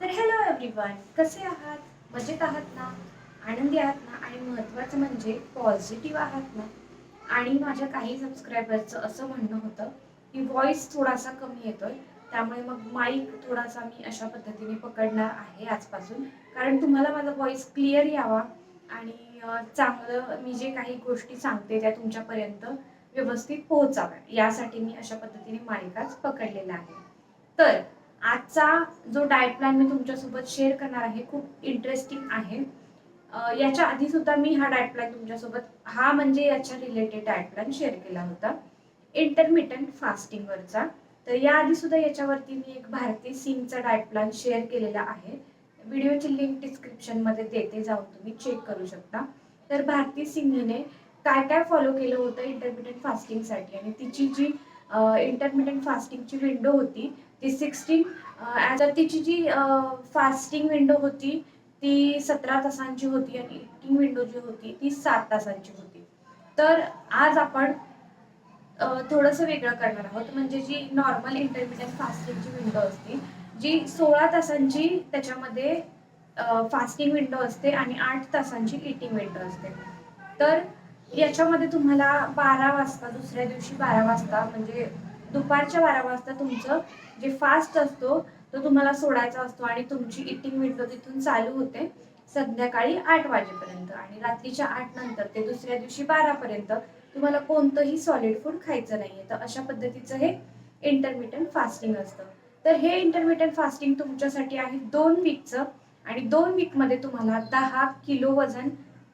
तर hello everyone कसे आहात? मजेत आहात ना? आनंदी आहात ना? आणि महत्त्वाचं म्हणजे पॉझिटिव्ह आहात ना? आणि माझ्या काही सबस्क्रायबरचं असं म्हणणं होतं की व्हॉइस थोडासा कमी येतोय. त्यामुळे मग माईक थोडासा मी अशा पद्धतीने पकडणार आहे आजपासून. कारण तुम्हाला माझा व्हॉइस क्लिअर यावा आणि चांगलं मी जे काही गोष्टी सांगते त्या तुमच्यापर्यंत व्यवस्थित पोहोचाव्या यासाठी मी अशा पद्धतीने मालिकाच पकडलेला आहे. तर आजचा जो डाएट प्लॅन मी तुमच्यासोबत शेअर करणार आहे खूप इंटरेस्टिंग आहे. याच्या आधी सुद्धा मी हा डाएट प्लॅन तुमच्यासोबत हा म्हणजे याच्या रिलेटेड डाएट प्लॅन शेअर केला होता. इंटरमिटंट फास्टिंगवरचा तर याआधी सुद्धा याच्यावरती मी एक भारती सिंगचा डाएट प्लॅन शेअर केलेला आहे. व्हिडिओची लिंक डिस्क्रिप्शनमध्ये देते जाऊन तुम्ही चेक करू शकता. तर भारती सिंगने काय काय फॉलो केलं होतं इंटरमिटंट फास्टिंगसाठी आणि तिची जी इंटरमिडियंट फास्टिंगची विंडो होती. ती सिक्स्टीन तर तिची जी फास्टिंग विंडो होती ती सतरा तासांची होती आणि इटिंग विंडो जी होती ती सात तासांची होती. तर आज आपण थोडंसं वेगळं करणार आहोत. म्हणजे जी नॉर्मल इंटरमिडियंट फास्टिंगची विंडो असते जी सोळा तासांची त्याच्यामध्ये फास्टिंग विंडो असते आणि आठ तासांची इटिंग विंडो असते. तर याच्यामध्ये तुम्हाला बारा वाजता दुसऱ्या दिवशी बारा वाजता म्हणजे दुपारच्या बारा वाजता तुमचं जे फास्ट असतो तो तुम्हाला सोडायचा असतो आणि तुमची इटिंग विंडो तिथून चालू होते संध्याकाळी आठ वाजेपर्यंत आणि रात्रीच्या आठ नंतर ते दुसऱ्या दिवशी बारापर्यंत तुम्हाला कोणतंही सॉलिड फूड खायचं नाहीये. तर अशा पद्धतीचं हे इंटरमिटंट फास्टिंग असतं. तर हे इंटरमिटंट फास्टिंग तुमच्यासाठी आहे दोन वीकचं आणि दोन वीकमध्ये तुम्हाला दहा किलो वजन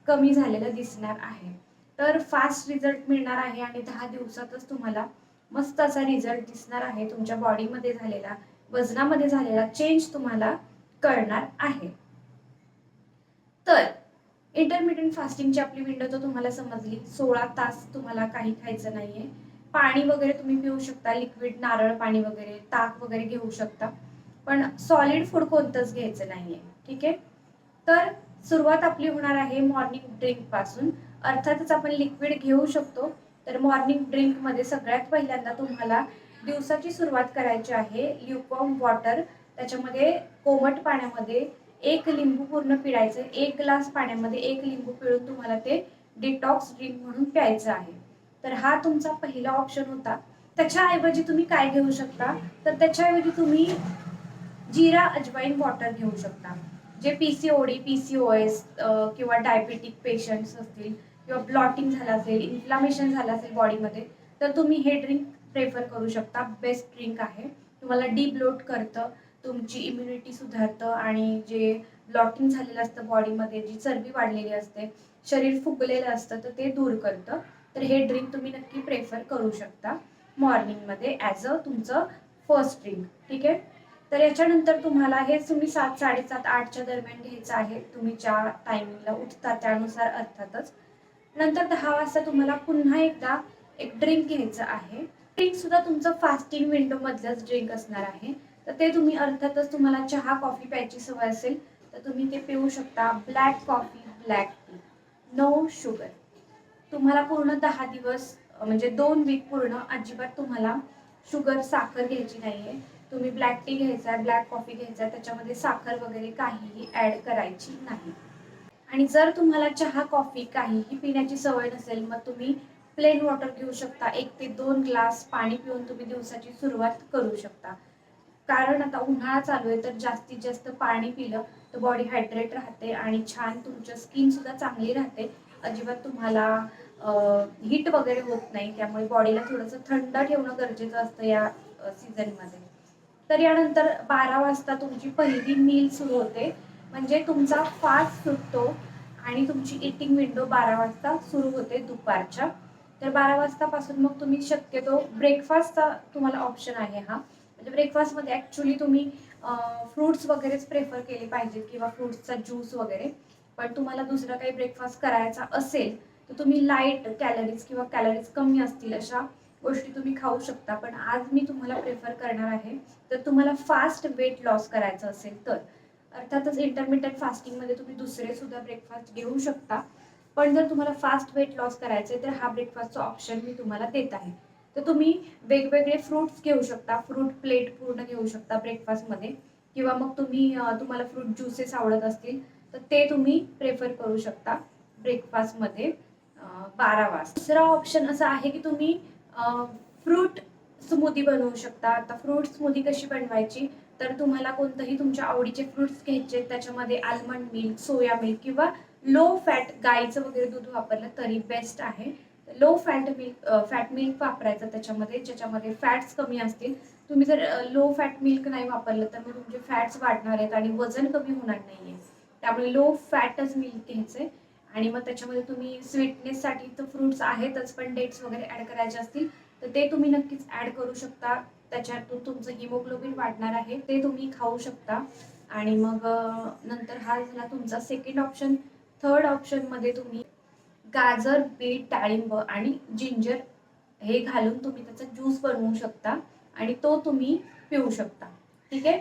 कमी झालेलं दिसणार आहे. तर फास्ट रिझल्ट मिळणार आहे आणि दहा दिवसातच तुम्हाला मस्त असा रिझल्ट दिसणार आहे. तुमच्या बॉडीमध्ये झालेला वजनामध्ये झालेला चेंज तुम्हाला कळणार आहे. तर इंटरमिडियंट फास्टिंगची आपली विंडो तर तुम्हाला समजली. सोळा तास तुम्हाला काही खायचं नाहीये. पाणी वगैरे तुम्ही पिऊ शकता लिक्विड नारळ पाणी वगैरे ताक वगैरे घेऊ शकता. पण सॉलिड फूड कोणतंच घ्यायचं नाहीये. ठीक आहे? तर सुरुवात आपली होणार आहे मॉर्निंग ड्रिंकपासून. अर्थातच आपण लिक्विड घेऊ शकतो. तर मॉर्निंग ड्रिंकमध्ये सगळ्यात पहिल्यांदा तुम्हाला दिवसाची सुरुवात करायची आहे. ल्युकॉम वॉटर त्याच्यामध्ये कोमट पाण्यामध्ये एक लिंबू पूर्ण पिळायचं. एक ग्लास पाण्यामध्ये एक लिंबू पिळून तुम्हाला ते डिटॉक्स ड्रिंक म्हणून प्यायचं आहे. तर हा तुमचा पहिला ऑप्शन होता. त्याच्याऐवजी तुम्ही काय घेऊ शकता? तर त्याच्याऐवजी तुम्ही जिरा अजवाईन वॉटर घेऊ शकता. जे P C O D P C O S किंवा डायबेटिक पेशंट्स असतील. किंवा ब्लॉटिंग झालं असेल इन्फ्लामेशन झालं असेल बॉडीमध्ये तर तुम्ही हे ड्रिंक प्रेफर करू शकता. बेस्ट ड्रिंक आहे. तुम्हाला डिब्लोट करतं तुमची इम्युनिटी सुधारतं आणि जे ब्लॉटिंग झालेलं असतं बॉडीमध्ये जी चरबी वाढलेली असते शरीर फुगलेलं असतं तर ते दूर करतं. तर हे ड्रिंक तुम्ही नक्की प्रेफर करू शकता मॉर्निंगमध्ये ॲज अ तुमचं फर्स्ट ड्रिंक ठीक आहे? तर याच्यानंतर तुम्हाला हे तुम्ही सात साडेसात आठच्या दरम्यान घ्यायचं आहे. तुम्ही ज्या टायमिंगला उठता त्यानुसार अर्थातच नंतर दहा वाजता तुम्हाला पुन्हा एकदा एक ड्रिंक घ्यायचं आहे. ड्रिंक सुद्धा तुमचं फास्टिंग विंडो मधलंच ड्रिंक असणार आहे. तर ते तुम्ही अर्थातच तुम्हाला चहा कॉफी प्यायची सवय असेल तर तुम्ही ते पिऊ शकता. Black coffee black tea no sugar तुम्हाला पूर्ण दहा दिवस म्हणजे दोन वीक पूर्ण अजिबात तुम्हाला शुगर साखर घ्यायची नाही आहे तुम्ही ब्लॅक टी घ्यायचा आहे ब्लॅक कॉफी घ्यायचा आहे त्याच्यामध्ये साखर वगैरे काहीही ॲड करायची नाही. आणि जर तुम्हाला चहा कॉफी काहीही पिण्याची सवय नसेल मग तुम्ही प्लेन वॉटर घेऊ शकता. एक ते दोन ग्लास पाणी पिऊन तुम्ही दिवसाची सुरुवात करू शकता. कारण आता उन्हाळा चालू आहे तर जास्तीत जास्त पाणी पिलं तर बॉडी हायड्रेट राहते आणि छान तुमचं स्किन सुद्धा चांगली राहते. अजिबात तुम्हाला हीट वगैरे होत नाही. त्यामुळे बॉडीला थोडंसं थंड ठेवणं गरजेचं असतं या सीझनमध्ये तर यानंतर बारा वाजता तुमची पहिली मील सुरू होते. म्हणजे तुमचा फास्ट सुटतो आणि तुमची इटिंग विंडो बारा वाजता सुरू होते दुपारच्या. तर बारा वाजतापासून मग तुम्ही शक्यतो ब्रेकफास्टचा तुम्हाला ऑप्शन आहे हा. म्हणजे ब्रेकफास्टमध्ये ॲक्च्युली तुम्ही फ्रुट्स वगैरेच प्रेफर केले पाहिजेत किंवा फ्रुट्सचा ज्यूस वगैरे. पण तुम्हाला दुसरा काही ब्रेकफास्ट करायचा असेल तर तुम्ही लाइट कॅलरीज किंवा कॅलरीज कमी असतील अशा गोष्टी तुम्ही खाऊ शकता. पण आज मी तुम्हाला प्रेफर करणार आहे तर तुम्हाला फास्ट वेट लॉस करायचं असेल तर. अर्थातच इंटरमिडियंट फास्टिंगमध्ये तुम्ही दुसरे सुद्धा ब्रेकफास्ट घेऊ शकता. पण जर तुम्हाला फास्ट वेट लॉस करायचं आहे तर हा ब्रेकफास्टचा ऑप्शन मी तुम्हाला देत आहे. तर तुम्ही वेगवेगळे फ्रुट्स घेऊ शकता. फ्रूट प्लेट पूर्ण घेऊ शकता ब्रेकफास्टमध्ये किंवा मग तुम्ही तुम्हाला फ्रूट ज्युसेस आवडत असतील तर ते तुम्ही प्रेफर करू शकता ब्रेकफास्टमध्ये बारा वाज. दुसरा ऑप्शन असा आहे की तुम्ही फ्रूट स्मूदी बनवू शकता. आता फ्रूट स्मूदी कशी बनवायची? तर तुम्हाला कोणतंही तुमच्या आवडीचे फ्रुट्स घ्यायचे त्याच्यामध्ये आल्मंड मिल्क सोया मिल्क किंवा लो फॅट गाईचं वगैरे दूध वापरलं तरी बेस्ट आहे. Low fat milk fat milk वापरायचं त्याच्यामध्ये ज्याच्यामध्ये फॅट्स कमी असतील. तुम्ही जर लो फॅट मिल्क नाही वापरलं तर मग तुमचे फॅट्स वाढणार आहेत आणि वजन कमी होणार नाही आहे त्यामुळे लो फॅटच मिल्क घ्यायचंय. आणि मग त्याच्यामध्ये तुम्ही स्वीटनेससाठी तर फ्रुट्स आहेतच पण डेट्स वगैरे ॲड करायचे असतील तर ते तुम्ही नक्कीच ॲड करू शकता. त्याच्यातून तुमचं हिमोग्लोबिन वाढणार आहे ते तुम्ही खाऊ शकता. आणि मग नंतर हा झाला तुमचा सेकंड ऑप्शन थर्ड ऑप्शनमध्ये तुम्ही गाजर बीट डाळिंब आणि जिंजर हे घालून तुम्ही त्याचा ज्यूस बनवू शकता आणि तो तुम्ही पिऊ शकता. ठीक आहे?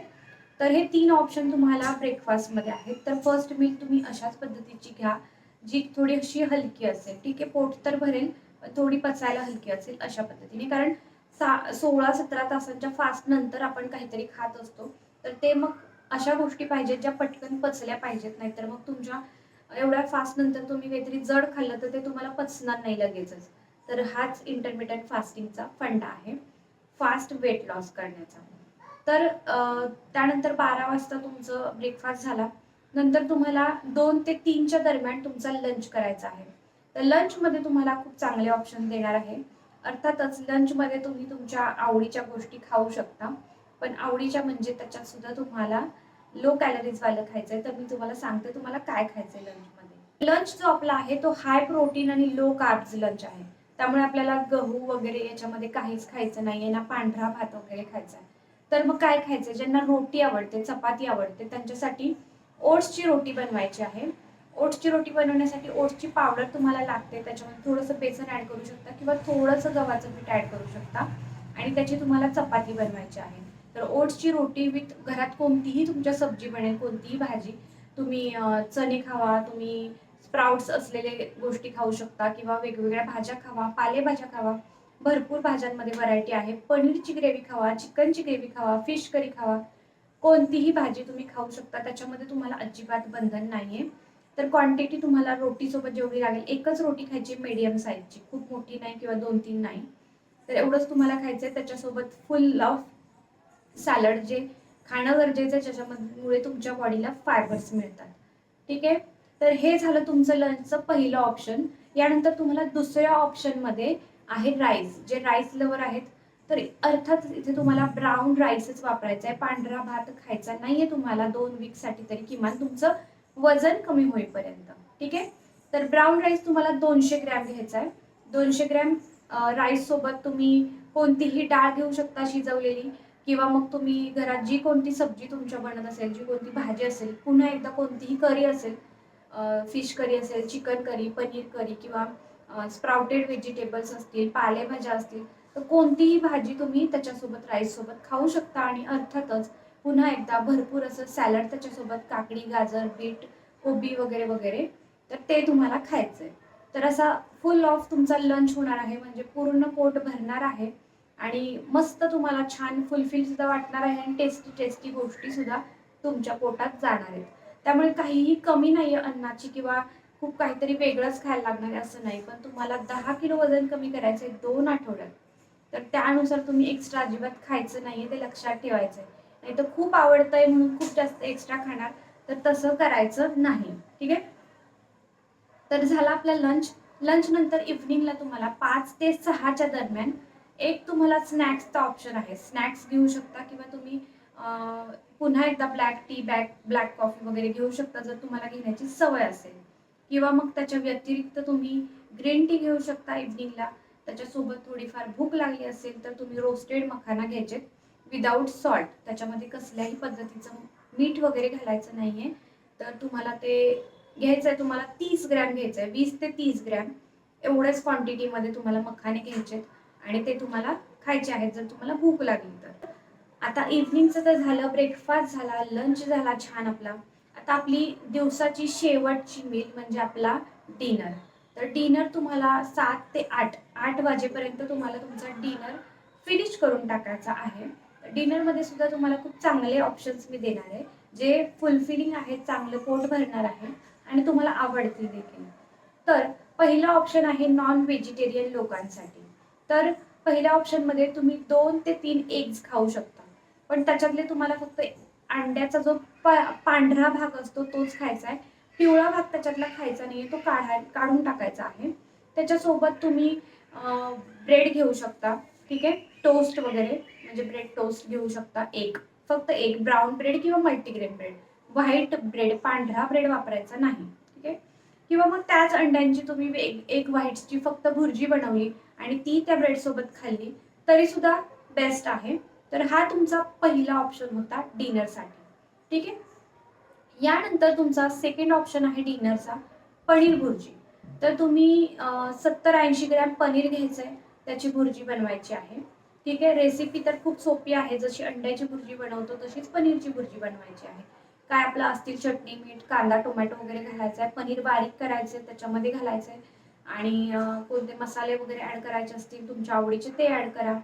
तर हे तीन ऑप्शन तुम्हाला ब्रेकफास्टमध्ये आहेत. तर फर्स्ट मील तुम्ही अशाच पद्धतीची घ्या जी थोडी अशी हलकी असेल. ठीक आहे? पोट तर भरेल थोडी पचायला हलकी असेल अशा पद्धतीने. कारण सा सोळा सतरा तासांच्या फास्ट नंतर आपण काहीतरी खात असतो. तर ते मग अशा गोष्टी पाहिजेत ज्या पटकन पचल्या पाहिजेत नाहीतर मग तुमच्या एवढ्या फास्ट नंतर तुम्ही काहीतरी जड खाल्लं तर ते तुम्हाला पचणार नाही लगेचच. तर हाच इंटरमिडियंट फास्टिंगचा फंडा आहे. फास्ट वेट लॉस करण्याचा. तर त्यानंतर बारा वाजता तुमचं ब्रेकफास्ट झाला. नंतर तुम्हाला दोन ते तीनच्या दरम्यान तुमचा लंच करायचा आहे. तर लंचमध्ये तुम्हाला खूप चांगले ऑप्शन देणार आहे. अर्थातच लंचमध्ये तुम्ही तुमच्या आवडीच्या गोष्टी खाऊ शकता. पण आवडीच्या म्हणजे त्याच्यात सुद्धा तुम्हाला लो कॅलरीजवालं खायचंय. तर मी तुम्हाला सांगते तुम्हाला काय खायचंय लंचमध्ये लंच जो आपला आहे तो हाय प्रोटीन आणि लो कार्ब्स लंच आहे. त्यामुळे आपल्याला गहू वगैरे याच्यामध्ये काहीच खायचं नाहीये ना पांढरा भात वगैरे खायचा आहे. तर मग काय खायचंय? ज्यांना रोटी आवडते चपाती आवडते त्यांच्यासाठी ओट्सची रोटी बनवायची आहे. ओट्सची रोटी बनवण्यासाठी ओट्सची पावडर तुम्हाला लागते. त्याच्यामध्ये थोडंसं बेसन ॲड करू शकता किंवा थोडंसं गव्हाचं पीठ ॲड करू शकता. आणि त्याची तुम्हाला चपाती बनवायची आहे. तर ओट्सची रोटी विथ घरात कोणतीही तुमच्या सब्जी बनेल कोणतीही भाजी तुम्ही चणे खावा तुम्ही स्प्राउट्स असलेले गोष्टी खाऊ शकता किंवा वेगवेगळ्या भाज्या खावा पालेभाज्या खावा. भरपूर भाज्यांमध्ये व्हरायटी आहे. पनीरची ग्रेव्ही खावा चिकनची ग्रेव्ही खावा फिश करी खावा. कोणतीही भाजी तुम्ही खाऊ शकता. त्याच्यामध्ये तुम्हाला अजिबात बंधन नाही आहे तर क्वांटिटी तुम्हाला रोटीसोबत जेवढी लागेल एकच रोटी खायची मीडियम साईजची खूप मोठी नाही किंवा दोन तीन नाही. तर एवढंच तुम्हाला खायचंय. त्याच्यासोबत फुल ऑफ सॅलड जे खाणं गरजेचं आहे ज्याच्यामुळे तुमच्या बॉडीला फायबर्स मिळतात. ठीक आहे? तर हे झालं तुमचं लंचचं पहिलं ऑप्शन यानंतर तुम्हाला दुसऱ्या ऑप्शनमध्ये आहे राईस जे राईस लवर आहेत तर अर्थात इथे तुम्हाला ब्राऊन राईसच वापरायचा आहे पांढरा भात खायचा नाहीये तुम्हाला. दोन वीकसाठी तरी किमान तुमचं वजन कमी होईपर्यंत. ठीक आहे? तर ब्राऊन राईस तुम्हाला दोनशे ग्रॅम घ्यायचा आहे. दोनशे ग्रॅम राईससोबत तुम्ही कोणतीही डाळ घेऊ शकता शिजवलेली किंवा मग तुम्ही घरात जी कोणती सब्जी तुमच्या बनत असेल जी कोणती भाजी असेल पुन्हा एकदा कोणतीही करी असेल फिश करी असेल चिकन करी पनीर करी किंवा स्प्राउटेड व्हेजिटेबल्स असतील पालेभाज्या असतील तर कोणतीही भाजी तुम्ही त्याच्यासोबत राईससोबत खाऊ शकता आणि अर्थातच पुन्हा एकदा भरपूर असं सॅलड त्याच्यासोबत काकडी गाजर बीट कोबी वगैरे वगैरे तर ते तुम्हाला खायचं आहे तर असा फुल ऑफ तुमचा लंच होणार आहे म्हणजे पूर्ण पोट भरणार आहे आणि मस्त तुम्हाला छान फुलफिल सुद्धा वाटणार आहे आणि टेस्टी टेस्टी गोष्टी सुद्धा तुमच्या पोटात जाणार आहेत. त्यामुळे काहीही कमी नाही आहे अन्नाची किंवा खूप काहीतरी वेगळंच खायला लागणार आहे असं नाही पण तुम्हाला दहा किलो वजन कमी करायचं आहे दोन आठवड्यात तर त्यानुसार तुम्ही एक्स्ट्रा अजिबात खायचं नाही आहे ते लक्षात ठेवायचंय. नाही तर खूप आवडतंय म्हणून खूप जास्त एक्स्ट्रा खाणार तर तसं करायचं नाही. ठीक आहे? तर झाला आपला लंच लंच नंतर इव्हनिंगला तुम्हाला पाच ते सहाच्या दरम्यान एक तुम्हाला स्नॅक्सचा ऑप्शन आहे. स्नॅक्स घेऊ शकता किंवा तुम्ही पुन्हा एकदा black tea back black coffee वगैरे घेऊ शकता जर तुम्हाला घेण्याची सवय असेल. किंवा मग त्याच्या व्यतिरिक्त तुम्ही ग्रीन टी घेऊ शकता इव्हनिंगला त्याच्यासोबत थोडीफार भूक लागली असेल तर तुम्ही रोस्टेड मखाना घ्यायचे विदाऊट सॉल्ट त्याच्यामध्ये कसल्याही पद्धतीचं मीठ वगैरे घालायचं नाहीये. तर तुम्हाला ते घ्यायचं आहे तुम्हाला तीस ग्रॅम घ्यायचं आहे वीस ते तीस ग्रॅम. एवढ्याच क्वांटिटीमध्ये तुम्हाला मखाने घ्यायचे आणि ते तुम्हाला खायचे आहेत जर तुम्हाला भूक लागली तर. आता इव्हनिंगचं तर झालं ब्रेकफास्ट झाला लंच झाला छान आपला. आता आपली दिवसाची शेवटची मील म्हणजे आपला डिनर तर डिनर तुम्हाला सात ते आठ आठ वाजेपर्यंत तुम्हाला तुमचा डिनर फिनिश करून टाकायचा आहे. डिनरमध्ये सुद्धा तुम्हाला खूप चांगले ऑप्शन्स मी देणार आहे. जे फुलफिलिंग आहे चांगलं पोट भरणार आहे आणि तुम्हाला आवडतील देखील. तर पहिला ऑप्शन आहे नॉन व्हेजिटेरियन लोकांसाठी. तर पहिल्या ऑप्शनमध्ये तुम्ही दोन ते तीन एग्ज खाऊ शकता. पण त्याच्यातले तुम्हाला फक्त अंड्याचा जो पा पांढरा भाग असतो तोच खायचा आहे. पिवळा भाग त्याच्यातला खायचा नाही आहे तो काढा काढून टाकायचा आहे. त्याच्यासोबत तुम्ही ब्रेड घेऊ शकता. ठीक आहे? टोस्ट वगैरे. म्हणजे ब्रेड टोस्ट घेऊ शकता एक. फक्त एक ब्राऊन ब्रेड किंवा मल्टीग्रेन ब्रेड व्हाईट ब्रेड पांढरा ब्रेड वापरायचा नाही. ठीक आहे? किंवा मग त्याच अंड्यांची तुम्ही एक एक व्हाईटची फक्त भुर्जी बनवली आणि ती त्या ब्रेडसोबत खाल्ली तरी सुद्धा बेस्ट आहे. तर हा तुमचा पहिला ऑप्शन होता डिनरसाठी ठीक आहे? यानंतर तुमचा सेकंड ऑप्शन आहे डिनरचा पनीर भुर्जी. तर तुम्ही सत्तर ऐंशी ग्रॅम पनीर घ्यायचं आहे त्याची भुर्जी बनवायची आहे. ठीक आहे? रेसिपी तर खूप सोपी आहे. जशी अंड्याची भुर्जी बनवतो तशीच पनीरची भुर्जी बनवायची आहे. काय आपलं असतील चटणी मीठ कांदा टोमॅटो वगैरे घालायचा आहे. पनीर बारीक करायचं आहे त्याच्यामध्ये घालायचं आहे आणि कोणते मसाले वगैरे ॲड करायचे असतील तुमच्या आवडीचे ते ॲड करा.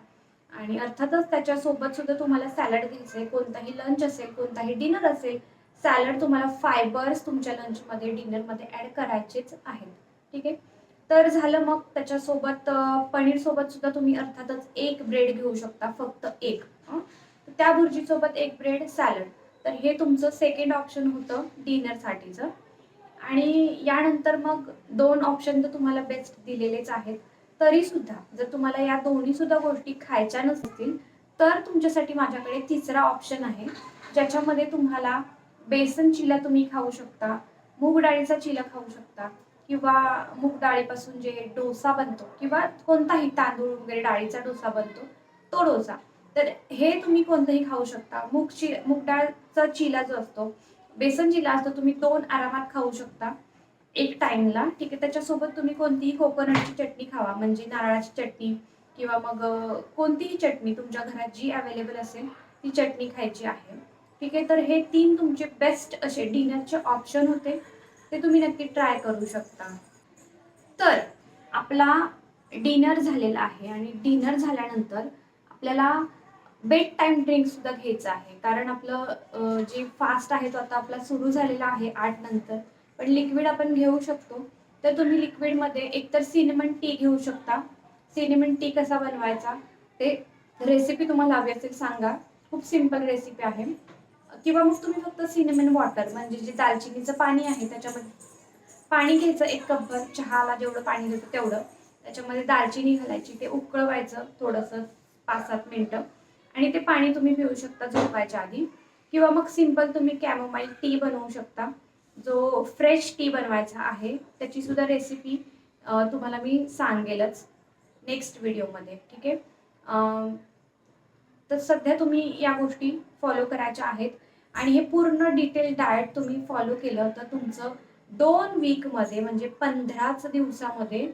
आणि अर्थातच त्याच्यासोबत सुद्धा तुम्हाला सॅलड घ्यायचं आहे कोणताही लंच असेल कोणताही डिनर असेल सॅलड तुम्हाला फायबर्स तुमच्या लंचमध्ये डिनरमध्ये ॲड करायचेच आहेत. ठीक आहे? तर झालं मग त्याच्यासोबत पनीर सोबत सुद्धा तुम्ही अर्थातच एक ब्रेड घेऊ शकता फक्त एक. त्या भुर्जीसोबत एक ब्रेड सॅलड तर हे तुमचं सेकंड ऑप्शन होतं डिनरसाठीचं आणि यानंतर मग दोन ऑप्शन तर तुम्हाला बेस्ट दिलेलेच आहेत. तरी सुद्धा जर तुम्हाला या दोन्ही सुद्धा गोष्टी खायच्या नसतील तर तुमच्यासाठी माझ्याकडे तिसरा ऑप्शन आहे ज्याच्यामध्ये तुम्हाला बेसन चिला तुम्ही खाऊ शकता मूग डाळीचा चिला खाऊ शकता किंवा मूग डाळीपासून जे डोसा बनतो किंवा कोणताही तांदूळ वगैरे डाळीचा डोसा बनतो तो डोसा. तर हे तुम्ही कोणतंही खाऊ शकता. मूग चि मूग डाळचा चिला जो असतो बेसन चिला असतो तुम्ही दोन आरामात खाऊ शकता. एक टाइमला. ठीक आहे त्याच्यासोबत तुम्ही कोणतीही कोकोनटची चटणी खावा. म्हणजे नारळाची चटणी किंवा मग कोणतीही चटणी तुमच्या घरात जी अवेलेबल असेल ती चटणी खायची आहे. ठीक आहे तर हे तीन तुमचे बेस्ट असे डिनरचे ऑप्शन होते. ते तुम्ही नक्की ट्राय करू शकता. तर आपला डिनर झालेला आहे आणि डिनर झाल्यानंतर आपल्याला बेड टाईम ड्रिंक सुद्धा घ्यायचं आहे. कारण आपलं जे फास्ट आहे तो आता आपला सुरू झालेला आहे आठ नंतर. पण लिक्विड आपण घेऊ शकतो. तर तुम्ही लिक्विडमध्ये एकतर सिनेमन टी घेऊ शकता. सिनेमन टी कसा बनवायचा ते रेसिपी तुम्हाला हवी असेल सांगा. खूप सिंपल रेसिपी आहे. किंवा मग तुम्ही फक्त सिनेमन वॉटर म्हणजे जे दालचिनीचं पाणी आहे त्याच्यामध्ये पाणी घ्यायचं एक कपभर चहाला जेवढं पाणी देतं तेवढं. त्याच्यामध्ये दालचिनी घालायची ते उकळवायचं थोडंसं पाच सात मिनटं. आणि ते पाणी तुम्ही पिऊ शकता झोपायच्या आधी. किंवा मग सिंपल तुम्ही कॅमोमाईल टी बनवू शकता. जो फ्रेश टी बनवायचा आहे त्याची सुद्धा रेसिपी तुम्हाला मी सांगेलच नेक्स्ट व्हिडिओमध्ये ठीक आहे? तर सध्या तुम्ही या गोष्टी फॉलो करायच्या आहेत. आणि हे पूर्ण डिटेल डाएट तुम्ही फॉलो केलं तर तुमचं दोन वीकमध्ये म्हणजे पंधराच दिवसामध्ये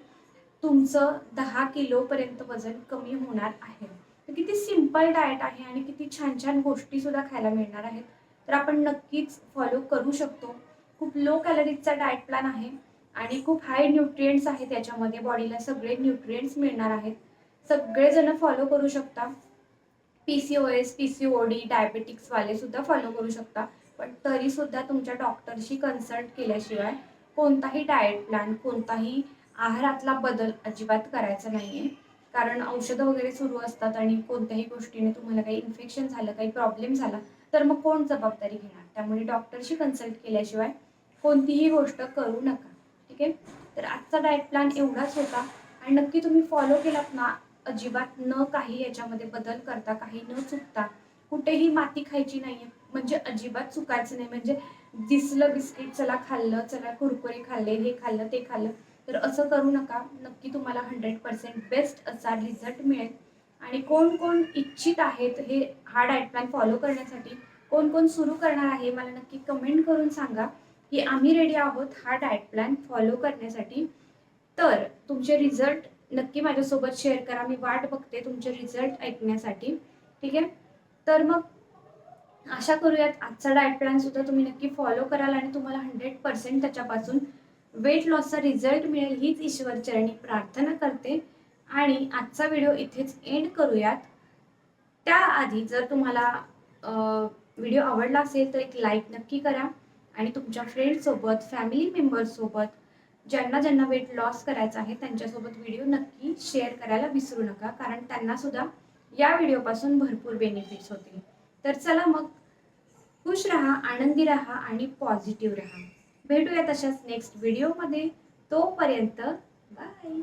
तुमचं दहा किलोपर्यंत वजन कमी होणार आहे. तर किती सिंपल डाएट आहे आणि किती छान छान गोष्टीसुद्धा खायला मिळणार आहेत. तर आपण नक्कीच फॉलो करू शकतो. खूप लो कॅलरीजचा डाएट प्लॅन आहे आणि खूप हाय न्यूट्रिएंट्स आहेत त्याच्यामध्ये बॉडीला सगळे न्यूट्रिएंट्स मिळणार आहेत. सगळेजण फॉलो करू शकता. P C O S P C O D डायबेटिक्सवाले सुद्धा फॉलो करू शकता. पण तरीसुद्धा तुमच्या डॉक्टरशी कन्सल्ट केल्याशिवाय कोणताही डाएट प्लॅन कोणताही आहारातला बदल अजिबात करायचा नाही आहे कारण औषधं वगैरे सुरू असतात आणि कोणत्याही गोष्टीने तुम्हाला काही इन्फेक्शन झालं काही प्रॉब्लेम झाला तर मग कोण जबाबदारी घेणार? त्यामुळे डॉक्टरशी कन्सल्ट केल्याशिवाय कोणतीही गोष्ट करू नका. ठीक आहे? तर आजचा डाएट प्लॅन एवढाच होता. आणि नक्की तुम्ही फॉलो केलात ना अजिबात न काही याच्यामध्ये बदल करता काही न चुकता कुठेही माती खायची नाही म्हणजे अजिबात चुकायचं नाही. म्हणजे दिसलं बिस्किट चला खाल्लं चला कुरकुरे खाल्ले हे खाल्लं ते खाल्लं तर असं करू नका. नक्की तुम्हाला हंड्रेड पर्सेंट बेस्ट असा रिझल्ट मिळेल. आणि कोण कोण इच्छित आहेत हे हा डाएट प्लॅन फॉलो करण्यासाठी कोण कोण सुरू करणार आहे मला नक्की कमेंट करून सांगा. की आम्ही रेडी आहोत हा डाएट प्लॅन फॉलो करण्यासाठी. तर तुमचे रिझल्ट नक्की माझ्यासोबत शेअर करा. मी वाट बघते तुमचे रिझल्ट ऐकण्यासाठी. ठीक आहे? तर मग आशा करूयात आजचा डाएट प्लॅन सुद्धा तुम्ही नक्की फॉलो कराल आणि तुम्हाला हंड्रेड पर्सेंट त्याच्यापासून वेट लॉसचा रिझल्ट मिळेल हीच ईश्वरचरणी प्रार्थना करते. आणि आजचा व्हिडिओ इथेच एंड करूयात. त्याआधी जर तुम्हाला व्हिडिओ आवडला असेल तर एक लाईक नक्की करा. आणि तुमच्या फ्रेंडसोबत फॅमिली मेंबर्ससोबत ज्यांना ज्यांना वेट लॉस करायचा आहे त्यांच्यासोबत व्हिडिओ नक्की शेअर करायला विसरू नका. कारण त्यांना सुद्धा या व्हिडिओपासून भरपूर बेनिफिट्स होतील. तर चला मग खुश राहा आनंदी राहा आणि पॉझिटिव्ह राहा. भेटूया तशाच नेक्स्ट व्हिडिओमध्ये तोपर्यंत बाय